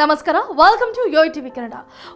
ನಮಸ್ಕಾರ welcome to Yo TV Kannada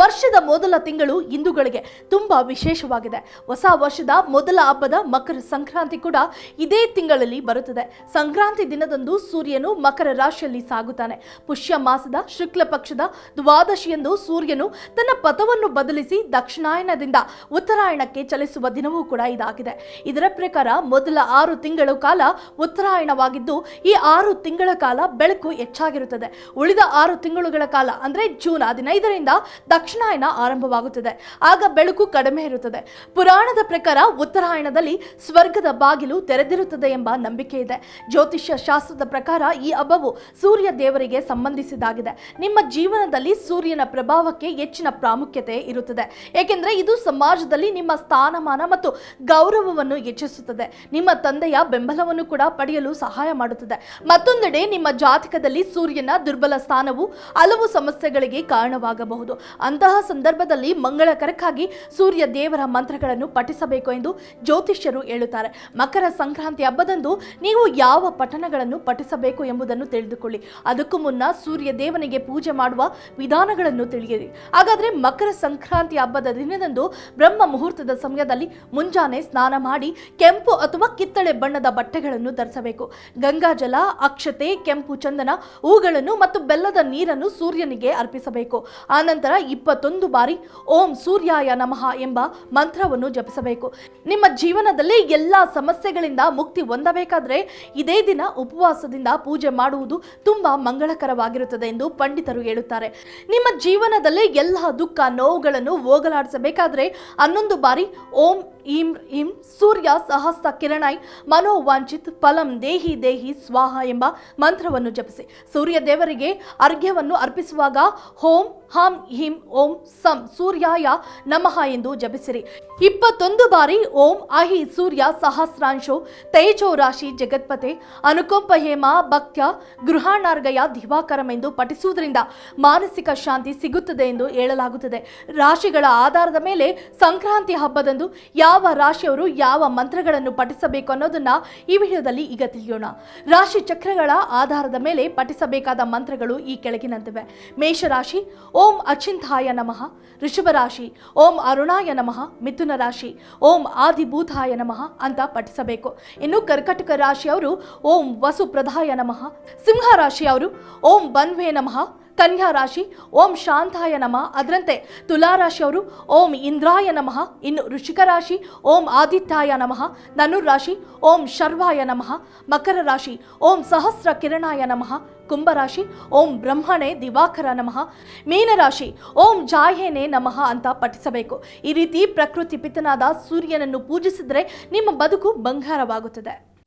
ವರ್ಷದ ಮೊದಲ ತಿಂಗಳು ಹಿಂದೂಗಳಿಗೆ ತುಂಬ ವಿಶೇಷವಾಗಿದೆ. ಹೊಸ ವರ್ಷದ ಮೊದಲ ಹಬ್ಬದ ಮಕರ ಸಂಕ್ರಾಂತಿ ಕೂಡ ಇದೇ ತಿಂಗಳಲ್ಲಿ ಬರುತ್ತದೆ. ಸಂಕ್ರಾಂತಿ ದಿನದಂದು ಸೂರ್ಯನು ಮಕರ ರಾಶಿಯಲ್ಲಿ ಸಾಗುತ್ತಾನೆ. ಪುಷ್ಯ ಮಾಸದ ಶುಕ್ಲ ಪಕ್ಷದ ದ್ವಾದಶಿಯಂದು ಸೂರ್ಯನು ತನ್ನ ಪಥವನ್ನು ಬದಲಿಸಿ ದಕ್ಷಿಣಾಯನದಿಂದ ಉತ್ತರಾಯಣಕ್ಕೆ ಚಲಿಸುವ ದಿನವೂ ಕೂಡ ಇದಾಗಿದೆ. ಇದರ ಪ್ರಕಾರ ಮೊದಲ ಆರು ತಿಂಗಳ ಕಾಲ ಉತ್ತರಾಯಣವಾಗಿದ್ದು, ಈ ಆರು ತಿಂಗಳ ಕಾಲ ಬೆಳಕು ಹೆಚ್ಚಾಗಿರುತ್ತದೆ. ಉಳಿದ ಆರು ತಿಂಗಳುಗಳ ಕಾಲ, ಅಂದ್ರೆ ಜೂನ್ ಹದಿನೈದರಿಂದ ದಕ್ಷಿಣಾಯನ ಆರಂಭವಾಗುತ್ತದೆ. ಆಗ ಬೆಳಕು ಕಡಿಮೆ ಇರುತ್ತದೆ. ಪುರಾಣದ ಪ್ರಕಾರ ಉತ್ತರಾಯಣದಲ್ಲಿ ಸ್ವರ್ಗದ ಬಾಗಿಲು ತೆರೆದಿರುತ್ತದೆ ಎಂಬ ನಂಬಿಕೆ ಇದೆ. ಜ್ಯೋತಿಷ್ಯ ಶಾಸ್ತ್ರದ ಪ್ರಕಾರ ಈ ಹಬ್ಬವು ಸೂರ್ಯ ದೇವರಿಗೆ ಸಂಬಂಧಿಸಿದಾಗಿದೆ. ನಿಮ್ಮ ಜೀವನದಲ್ಲಿ ಸೂರ್ಯನ ಪ್ರಭಾವಕ್ಕೆ ಹೆಚ್ಚಿನ ಪ್ರಾಮುಖ್ಯತೆ ಇರುತ್ತದೆ. ಏಕೆಂದರೆ ಇದು ಸಮಾಜದಲ್ಲಿ ನಿಮ್ಮ ಸ್ಥಾನಮಾನ ಮತ್ತು ಗೌರವವನ್ನು ಹೆಚ್ಚಿಸುತ್ತದೆ. ನಿಮ್ಮ ತಂದೆಯ ಬೆಂಬಲವನ್ನು ಕೂಡ ಪಡೆಯಲು ಸಹಾಯ ಮಾಡುತ್ತದೆ. ಮತ್ತೊಂದೆಡೆ ನಿಮ್ಮ ಜಾತಕದಲ್ಲಿ ಸೂರ್ಯನ ದುರ್ಬಲ ಸ್ಥಾನವು ಹಲವು ಸಮಸ್ಯೆಗಳಿಗೆ ಕಾರಣವಾಗಬಹುದು. ಅಂತಹ ಸಂದರ್ಭದಲ್ಲಿ ಮಂಗಳಕರಕ್ಕಾಗಿ ಸೂರ್ಯ ದೇವರ ಮಂತ್ರಗಳನ್ನು ಪಠಿಸಬೇಕು ಎಂದು ಜ್ಯೋತಿಷ್ಯರು ಹೇಳುತ್ತಾರೆ. ಮಕರ ಸಂಕ್ರಾಂತಿ ಹಬ್ಬದಂದು ನೀವು ಯಾವ ಪಠಣಗಳನ್ನು ಪಠಿಸಬೇಕು ಎಂಬುದನ್ನು ತಿಳಿದುಕೊಳ್ಳಿ. ಅದಕ್ಕೂ ಮುನ್ನ ಸೂರ್ಯ ದೇವನಿಗೆ ಪೂಜೆ ಮಾಡುವ ವಿಧಾನಗಳನ್ನು ತಿಳಿಯಿರಿ. ಹಾಗಾದ್ರೆ ಮಕರ ಸಂಕ್ರಾಂತಿ ಹಬ್ಬದ ದಿನದಂದು ಬ್ರಹ್ಮ ಮುಹೂರ್ತದ ಸಮಯದಲ್ಲಿ ಮುಂಜಾನೆ ಸ್ನಾನ ಮಾಡಿ ಕೆಂಪು ಅಥವಾ ಕಿತ್ತಳೆ ಬಣ್ಣದ ಬಟ್ಟೆಗಳನ್ನು ಧರಿಸಬೇಕು. ಗಂಗಾಜಲ ಅಕ್ಷತೆ, ಕೆಂಪು ಚಂದನ, ಹೂಗಳನ್ನು ಮತ್ತು ಬೆಲ್ಲದ ನೀರನ್ನು ಸೂರ್ಯನಿಗೆ ಅರ್ಪಿಸಬೇಕು. ಆನಂತರ ಇಪ್ಪತ್ತೊಂದು ಬಾರಿ ಓಂ ಸೂರ್ಯಾಯ ನಮಃ ಎಂಬ ಮಂತ್ರವನ್ನು ಜಪಿಸಬೇಕು. ನಿಮ್ಮ ಜೀವನದಲ್ಲಿ ಎಲ್ಲ ಸಮಸ್ಯೆಗಳಿಂದ ಮುಕ್ತಿ ಹೊಂದಬೇಕಾದ್ರೆ ಇದೇ ದಿನ ಉಪವಾಸದಿಂದ ಪೂಜೆ ಮಾಡುವುದು ತುಂಬಾ ಮಂಗಳಕರವಾಗಿರುತ್ತದೆ ಎಂದು ಪಂಡಿತರು ಹೇಳುತ್ತಾರೆ. ನಿಮ್ಮ ಜೀವನದಲ್ಲಿ ಎಲ್ಲ ದುಃಖ, ನೋವುಗಳನ್ನು ಹೋಗಲಾಡಿಸಬೇಕಾದ್ರೆ ಹನ್ನೊಂದು ಬಾರಿ ಓಂ ಈಂ ಇಂ ಸೂರ್ಯ ಸಹಸ್ರ ಕಿರಣೈ ಮನೋವಾಂಚಿತ್ ಫಲಂ ದೇಹಿ ದೇಹಿ ಸ್ವಾಹ ಎಂಬ ಮಂತ್ರವನ್ನು ಜಪಿಸಿ. ಸೂರ್ಯ ದೇವರಿಗೆ ಅರ್ಘ್ಯವನ್ನು ಅರ್ಪಿಸುವಾಗ ಹೋಂ ಹಂ ಹಿಂ ಓಂ ಸಂ ಸೂರ್ಯಾಯ ನಮಃ ಎಂದು ಜಪಿಸಿರಿ. ಇಪ್ಪತ್ತೊಂದು ಬಾರಿ ಓಂ ಅಹಿ ಸೂರ್ಯ ಸಹಸ್ರಾಂಶೋ ತೇಜೋ ರಾಶಿ ಜಗತ್ಪತೆ ಅನುಕಂಪ ಹೇಮ ಭಕ್ತ್ಯ ಗೃಹಾಣಾರ್ಗಯ ದಿವಾಕರಂ ಎಂದು ಪಠಿಸುವುದರಿಂದ ಮಾನಸಿಕ ಶಾಂತಿ ಸಿಗುತ್ತದೆ ಎಂದು ಹೇಳಲಾಗುತ್ತದೆ. ರಾಶಿಗಳ ಆಧಾರದ ಮೇಲೆ ಸಂಕ್ರಾಂತಿ ಹಬ್ಬದಂದು ಯಾವ ರಾಶಿಯವರು ಯಾವ ಮಂತ್ರಗಳನ್ನು ಪಠಿಸಬೇಕು ಅನ್ನೋದನ್ನ ಈ ವಿಡಿಯೋದಲ್ಲಿ ಈಗ ತಿಳಿಯೋಣ. ರಾಶಿ ಚಕ್ರಗಳ ಆಧಾರದ ಮೇಲೆ ಪಠಿಸಬೇಕಾದ ಮಂತ್ರಗಳು ಈ ಕೆಳಗಿನಂತಿವೆ. ಮೇಷರಾಶಿ ಓಂ ಅಚಿಂತಾಯ ನಮಃ. ಋಷಭ ರಾಶಿ ಓಂ ಅರುಣಾಯ ನಮಃ. ಮಿಥುನ ರಾಶಿ ಓಂ ಆದಿಭೂತಾಯ ನಮಃ ಅಂತ ಪಠಿಸಬೇಕು. ಇನ್ನು ಕರ್ಕಟಕ ರಾಶಿಯವರು ಓಂ ವಸುಪ್ರಧಾಯ ನಮಃ. ಸಿಂಹ ರಾಶಿಯವರು ಓಂ ಬನ್ವೇ ನಮಃ. ಕನ್ಯಾ ರಾಶಿ, ಓಂ ಶಾಂತಾಯ ನಮಃ. ಅದರಂತೆ ತುಲಾ ರಾಶಿಯವರು ಓಂ ಇಂದ್ರಾಯ ನಮಃ. ಇನ್ನು ಋಷಿಕ ರಾಶಿ, ಓಂ ಆದಿತ್ಯಾಯ ನಮಃ. ಧನುರ್ ರಾಶಿ, ಓಂ ಶರ್ವಾಯ ನಮಃ. ಮಕರ ರಾಶಿ, ಓಂ ಸಹಸ್ರ ಕಿರಣಾಯ ನಮಃ. ಕುಂಭರಾಶಿ ಓಂ ಬ್ರಹ್ಮಣೆ ದಿವಾಕರ ನಮಃ. ಮೀನರಾಶಿ ಓಂ ಜಾಯೇನೆ ನಮಃ ಅಂತ ಪಠಿಸಬೇಕು. ಈ ರೀತಿ ಪ್ರಕೃತಿ ಪಿತನಾದ ಸೂರ್ಯನನ್ನು ಪೂಜಿಸಿದರೆ ನಿಮ್ಮ ಬದುಕು ಬಂಗಾರವಾಗುತ್ತದೆ.